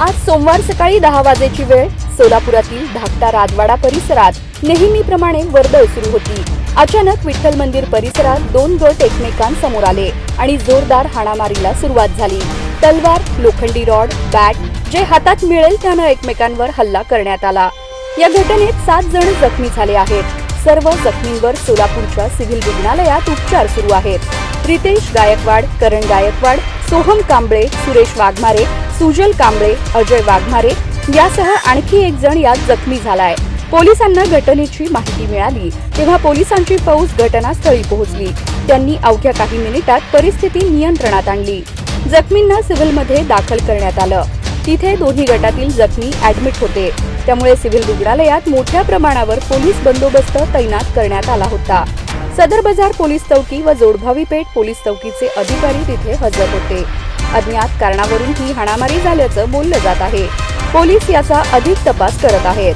आज सोमवार सकाळी दहा वाजेची वेळ सोलापुरातील धाकटा राजवाडा परिसरात नेहमीप्रमाणे वर्दळ सुरू होती. अचानक विठ्ठल मंदिर परिसरात दोन गट एकमेकांसमोर आले आणि जोरदार हाणामारीला सुरुवात झाली. तलवार लोखंडी रॉड बॅट जे हातात मिळेल त्यानं एकमेकांवर हल्ला करण्यात आला. या घटनेत सात जण जखमी झाले आहेत. सर्व जखमींवर सोलापूरच्या सिव्हिल रुग्णालयात उपचार सुरू आहेत. रितेश गायकवाड करण गायकवाड सोहम कांबळे सुरेश वाघमारे सुजल कांबळे अजय वाघमारे यासह आणखी एक जण यात जखमी झालाय. पोलिसांना घटनेची माहिती मिळाली तेव्हा पोलिसांची फौज घटनास्थळी पोहोचली. त्यांनी अवघ्या काही मिनिटात परिस्थिती नियंत्रणात आणली. जखमींना सिव्हिलमध्ये दाखल करण्यात आलं. तिथे दोन्ही गटातील जखमी ऍडमिट होते. त्यामुळे सिव्हिल रुग्णालयात मोठ्या प्रमाणावर पोलीस बंदोबस्त तैनात करण्यात आला होता. सदर बाजार पोलीस चौकी व जोडभावी पेठ पोलीस चौकीचे अधिकारी तिथे हजर होते. अज्ञात कारणावरून ही हाणामारी झाल्याचं बोललं जात आहे. पोलीस याचा अधिक तपास करत आहेत.